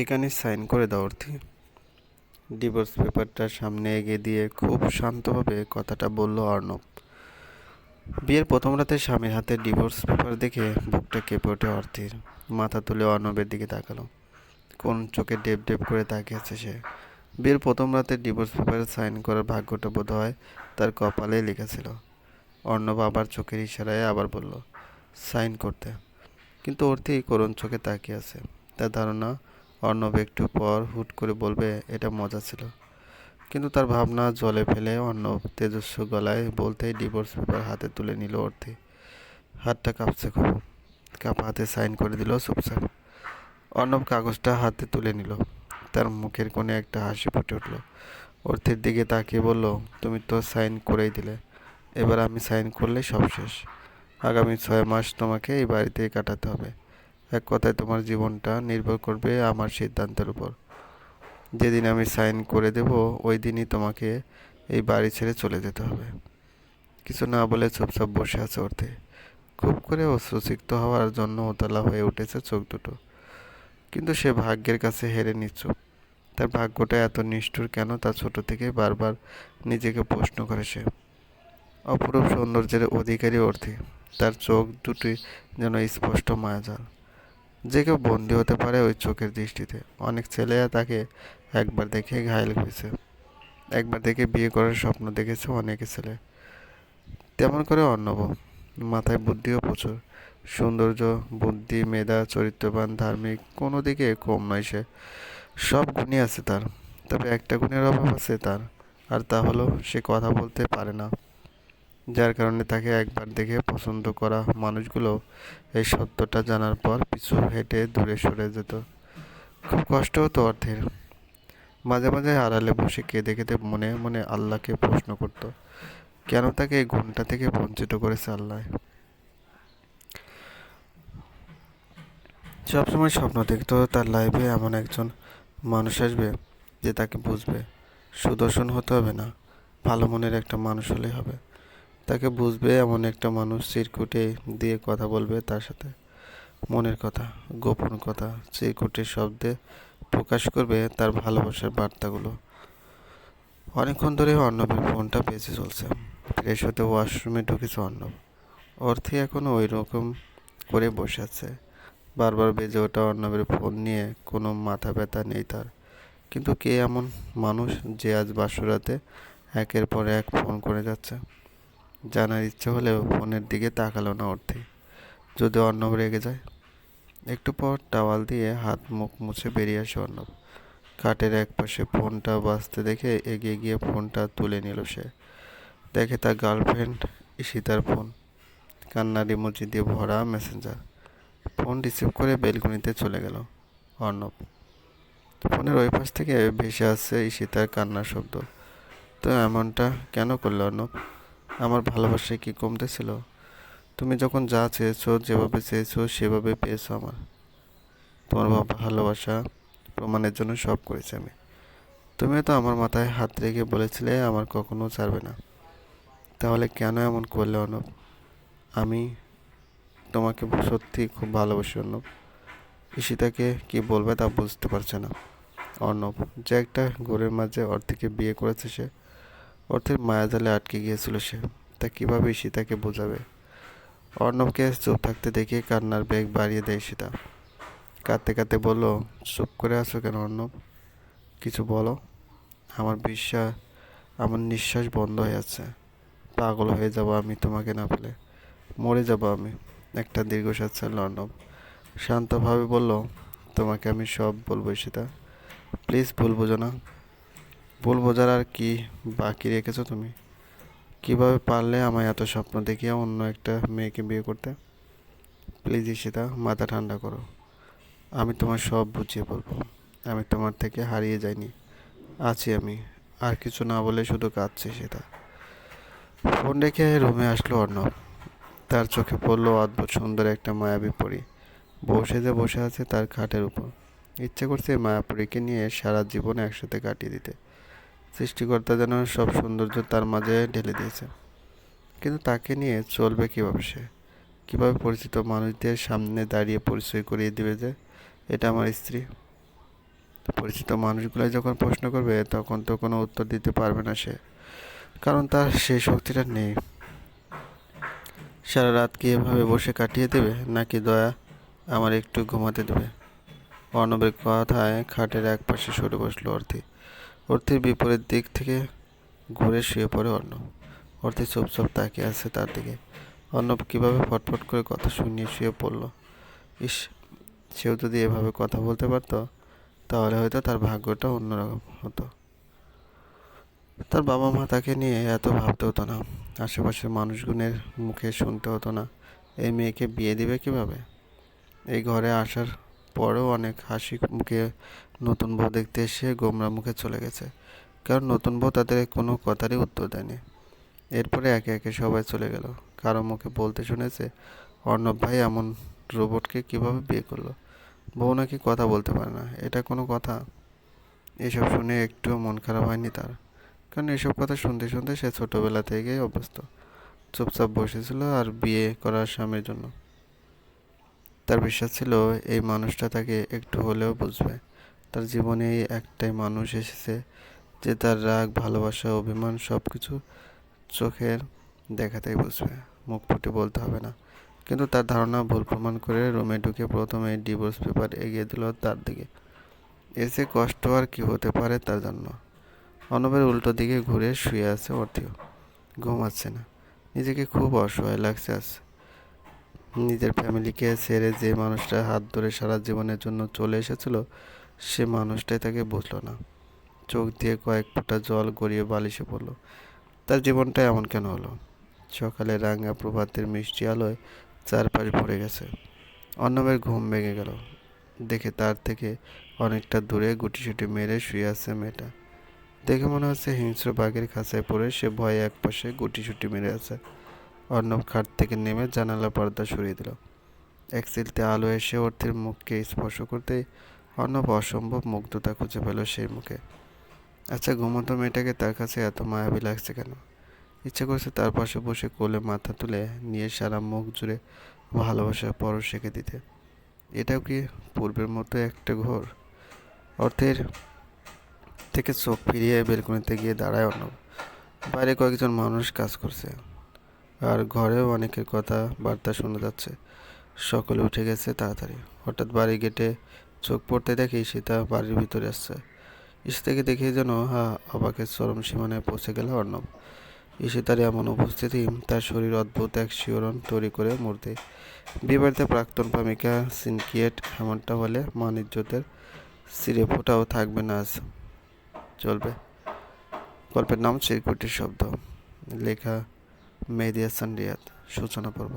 এখানে সাইন করে দাও, অর্থী। ডিভোর্স পেপারটা সামনে এগিয়ে দিয়ে খুব শান্তভাবে কথাটা বলল অর্ণব। বিয়ের প্রথম রাতে স্বামীর হাতে ডিভোর্স পেপার দেখে বুকটা কেঁপে ওঠে অর্থের। মাথা তুলে অর্ণবের দিকে তাকালো। কোন চোখে ডেপ ডেপ করে তাকিয়েছে সে? বিয়ের প্রথম রাতে ডিভোর্স পেপারে সাইন করার ভাগ্যটা বোধ হয় তার কপালে লেখা ছিল। অর্ণব আবার চোখের ইশারায় আবার বলল, সাইন করতে। কিন্তু অর্থে করুণ চোখে তাকিয়ে আছে। তার ধারণা অর্ণব একটু পর হুট করে বলবে, এটা মজা ছিল। কিন্তু তার ভাবনা জলে ফেলে অর্ণব তেজস্ব গলায় বলতেই ডিভোর্স পেপার হাতে তুলে নিল অর্থে। হাতটা কাঁপছে খুব। কাপ হাতে সাইন করে দিল চুপচাপ অর্ণব কাগজটা হাতে তুলে নিল। তার মুখের কোণে একটা হাসি ফুটে উঠল। অর্থের দিকে তাকিয়ে বলল, তুমি তো সাইন করেই দিলে। এবার আমি সাইন করলে সব শেষ। আগামী ছয় মাস তোমাকে এই বাড়িতেই কাটাতে হবে। এক কথায় তোমার জীবনটা নির্ভর করবে আমার সিদ্ধান্তের উপর। যেদিন আমি সাইন করে দেব, ওই দিনই তোমাকে এই বাড়ি ছেড়ে চলে যেতে হবে। কিছু না বলে চুপচাপ বসে আছে অর্থে খুব করে অশ্রুসিক্ত হওয়ার জন্য ওতলা হয়ে উঠেছে চোখ দুটো। কিন্তু সে ভাগ্যের কাছে হেরে নিচ্ছুক তার ভাগ্যটা এত নিষ্ঠুর কেন, তা ছোট থেকে বারবার নিজেকে প্রশ্ন করে সে। অপরূপ সৌন্দর্যের অধিকারী অর্থে তার চোখ দুটি যেন স্পষ্ট মায়াজাল। যে কেউ বন্দী হতে পারে ওই চোখের দৃষ্টিতে। অনেক ছেলেরা তাকে একবার দেখে ঘায়ল হয়েছে। একবার দেখে বিয়ে করার স্বপ্ন দেখেছে অনেকে ছেলে। তেমন করে অর্ণব মাথায় বুদ্ধিও প্রচুর। সৌন্দর্য, বুদ্ধি, মেধা, চরিত্রবান, ধার্মিক, কোনো দিকে কম নয় সে। সব গুণই আছে তার। তবে একটা গুণের অভাব আছে তার। আর তা হলো সে কথা বলতে পারে না। যার কারণে তাকে একবার দেখে পছন্দ করা মানুষগুলো এই সত্যটা জানার পর পিছু হেঁটে দূরে সরে যেত। খুব কষ্ট হতো অর্থের মাঝে মাঝে আড়ালে বসে কেঁদে কেঁদে মনে মনে আল্লাহকে প্রশ্ন করত, কেন তাকে এই গুণটা থেকে বঞ্চিত করেছে আল্লাহ? সবসময় স্বপ্ন দেখতো তার লাইফে এমন একজন মানুষ আসবে যে তাকে বুঝবে। সুদর্শন হতে হবে না। ভালো মনের একটা মানুষ হলেই হবে। তাকে বুঝবে, এমন একটা মানুষ চিরকুটে দিয়ে কথা বলবে তার সাথে। মনের কথা, গোপন কথা, চিরকুটের শব্দে প্রকাশ করবে তার ভালোবাসার বার্তাগুলো। অনেকক্ষণ ধরে অর্ণবের ফোনটা বেঁচে চলছে। ফ্রেশ হতে ওয়াশরুমে ঢুকেছে অর্ণব। অর্থে এখনও ওই রকম করে বসে আছে। বারবার বেজে ওঠা অর্ণবের ফোন নিয়ে কোনো মাথা ব্যথা নেই তার। কিন্তু কে এমন মানুষ যে আজ বাসরাতে একের পর এক ফোন করে যাচ্ছে? জানার ইচ্ছে হলেও ফোনের দিকে তাকালো না অর্থে যদি অর্ণব রেগে যায়। একটু পর টাওয়াল দিয়ে হাত মুখ মুছে বেরিয়ে আসে অর্ণব। কাঠের এক পাশে ফোনটা বাজতে দেখে এগিয়ে গিয়ে ফোনটা তুলে নিল সে। দেখে তার গার্লফ্রেন্ড ঈশিতার ফোন। কান্নার ইমোজি দিয়ে ভরা মেসেঞ্জার। ফোন রিসিভ করে বেলকনিতে চলে গেল অর্ণব। ফোনের ওই পাশ থেকে ভেসে আসছে ঈশিতার কান্নার শব্দ। তো এমনটা কেন করল অর্ণব? আমার ভালোবাসায় কি কমতেছিল? তুমি যখন যা চেয়েছো, যেভাবে চেয়েছো, সেভাবে পেয়েছ আমার। তোমার ভালোবাসা প্রমাণের জন্য সব করেছি আমি। তুমিও তো আমার মাথায় হাত রেখে বলেছিলে, আমার কখনো ছাড়বে না। তাহলে কেন এমন করলে, অর্ণব? আমি তোমাকে সত্যি খুব ভালোবাসি, অর্ণব। ঈশিতাকে কি বলবে তা বুঝতে পারছে না। অর্ণব, যে একটা ঘোরের মাঝে অর্ধেকে বিয়ে করেছে সে অর্থের মায়াজালে আটকে গিয়েছিল সে। তা কীভাবে সীতাকে বোঝাবে? অর্ণবকে চুপ থাকতে দেখে কান্নার বেগ বাড়িয়ে দেয় সীতা। কাঁদতে কাঁদতে বলল, চুপ করে আছো কেন অর্ণব? কিছু বলো। আমার বিশ্বাস, আমার নিঃশ্বাস বন্ধ হয়ে আছে পাগল হয়ে যাব আমি তোমাকে না পেলে। মরে যাব আমি। একটা দীর্ঘশ্বাস ছাড়ল অর্ণব। শান্তভাবে বলল, তোমাকে আমি সব বলব সীতা। প্লিজ ভুল বোঝো না। ভুল বোঝার আর কি বাকি রেখেছো তুমি? কীভাবে পারলে আমায় এত স্বপ্ন দেখিয়ে অন্য একটা মেয়েকে বিয়ে করতে? প্লিজ ঈশিতা, মাথা ঠান্ডা করো। আমি তোমার সব বুঝিয়ে বলব। আমি তোমার থেকে হারিয়ে যাইনি। আছি আমি। আর কিছু না বলে শুধু কাঁদছে সেটা ফোন রেখে রুমে আসলো অর্ণব। তার চোখে পড়ল অদ্ভুত সুন্দর একটা মায়াবী পরী। বসে যে বসে আছে তার খাটের উপর। ইচ্ছে করছে মায়াপুরীকে নিয়ে সারা জীবন একসাথে কাটিয়ে দিতে। সৃষ্টিকর্তা যেন সব সৌন্দর্য তার মাঝে ঢেলে দিয়েছে। কিন্তু তাকে নিয়ে চলবে কীভাবে সে? কীভাবে পরিচিত মানুষদের সামনে দাঁড়িয়ে পরিচয় করিয়ে দিবে যে এটা আমার স্ত্রী? পরিচিত মানুষগুলাই যখন প্রশ্ন করবে, তখন তো কোনো উত্তর দিতে পারবে না সে। কারণ তার সেই শক্তিটা নেই। সারা রাত কি এভাবে বসে কাটিয়ে দেবে, নাকি দয়া আমার একটু ঘুমাতে দেবে? অর্ণবের কথায় খাটের এক পাশে সরে বসল অর্থি। অর্থির বিপরীত দিক থেকে ঘুরে শুয়ে পড়ে অর্ণব। অর্থি চুপচাপ তাকিয়ে আছে তার দিকে। অর্ণব কীভাবে ফটফট করে কথা শুনিয়ে শুয়ে পড়ল? ইস, সেও যদি এভাবে কথা বলতে পারতো, তাহলে হয়তো তার ভাগ্যটা অন্যরকম হতো। তার বাবা মা তাকে নিয়ে এত ভাবতে হতো না। আশেপাশের মানুষগুনের মুখে শুনতে হতো না। এই মেয়েকে বিয়ে দিবে কীভাবে? এই ঘরে আসার পরেও অনেক হাসি মুখে নতুন বউ দেখতে এসে গোমরা মুখে চলে গেছে। কারণ নতুন বউ তাদের কোনো কথারই উত্তর দেয়নি। এরপরে একে একে সবাই চলে গেল। কারও মুখে বলতে শুনেছে, অর্ণব ভাই, এমন রোবটকে কীভাবে বিয়ে করল? বউ নাকি কথা বলতে পারে না। এটা কোনো কথা? এসব শুনে একটুও মন খারাপ হয়নি তার। কারণ এসব কথা শুনতে শুনতে সে ছোটবেলা থেকেই অভ্যস্ত। চুপচাপ বসেছিল আর বিয়ে করার স্বামীর জন্য। তার বিশ্বাস ছিল এই মানুষটা তাকে একটু হলেও বুঝবে। তার জীবনে এই একটাই মানুষ এসেছে যে তার রাগ, ভালোবাসা, অভিমান সব কিছু চোখের দেখাতেই বুঝবে। মুখ ফুটে বলতে হবে না। কিন্তু তার ধারণা ভুল প্রমাণ করে রুমে ঢুকে প্রথমে ডিভোর্স পেপার এগিয়ে দিল তার দিকে। এসে কষ্ট আর কি হতে পারে তার জন্য? অনবের উল্টো দিকে ঘুরে শুয়ে আছে অর্থিও। ঘুমাচ্ছে না। নিজেকে খুব অসহায় লাগছে আজ। নিজের ফ্যামিলিকে ছেড়ে যে মানুষটা হাত ধরে সারা জীবনের জন্য চলে এসেছিল, সে মানুষটাই তাকে বুঝলো না। চোখ দিয়ে কয়েক ফোঁটা জল গড়িয়ে বালিশে পড়ল। তার জীবনটা এমন কেন হলো? সকালে রাঙা প্রভাতের মিষ্টি আলোয় চারপাশ ভরে গেছে। অন্নবের ঘুম ভেঙে গেল। দেখে তার থেকে অনেকটা দূরে গুটিসুটি মেরে শুয়ে আছে মেয়েটা। দেখে মনে হচ্ছে হিংস্র বাঘের খাঁচায় পড়ে সে ভয়ে একপাশে গুটিসুটি মেরে আছে। অর্ণব খাট থেকে নেমে জানালা পর্দা সরিয়ে দিল। এক সিলতে আলো এসে অর্থের মুখকে স্পর্শ করতেই অর্ণব অসম্ভব মুগ্ধতা খুঁজে পেল সেই মুখে। আচ্ছা ঘুমন্ত মেয়েটাকে তার কাছে এত মায়াবী লাগছে কেন? ইচ্ছে করছে তার পাশে বসে কোলে মাথা তুলে নিয়ে সারা মুখ জুড়ে ভালোবাসার পরশ রেখে দিতে। এটাও কি পূর্বের মতো একটা ঘোর? অর্থের থেকে চোখ ফিরিয়ে বেলকনিতে গিয়ে দাঁড়ায় অর্ণব। বাইরে কয়েকজন মানুষ কাজ করছে। আর ঘরেও অনেকের কথা বার্তা শোনা যাচ্ছে। সকলে উঠে গেছে তাড়াতাড়ি। হঠাৎ বাড়ি গেটে চোখ পড়তে দেখি সীতা বাড়ির ভিতরে আসছে। ইশিতাকে দেখে যেন, হা, অবাকের চরম সীমানায় পৌঁছে গেল অর্ণব। ঈশিতার এমন উপস্থিতি, তার শরীর অদ্ভুত এক শিহরণ তৈরি করে মূর্তি। বিবাহিত প্রাক্তন প্রেমিকা সিনকিয়েট এমনটা হলে মান ইজ্জতের সিরে ফোটাও থাকবে না আজ। চলবে। গল্পের নাম চিরকুটির শব্দ। লেখা মেহেদি হাসান রিয়াদ সূচনা পর্ব।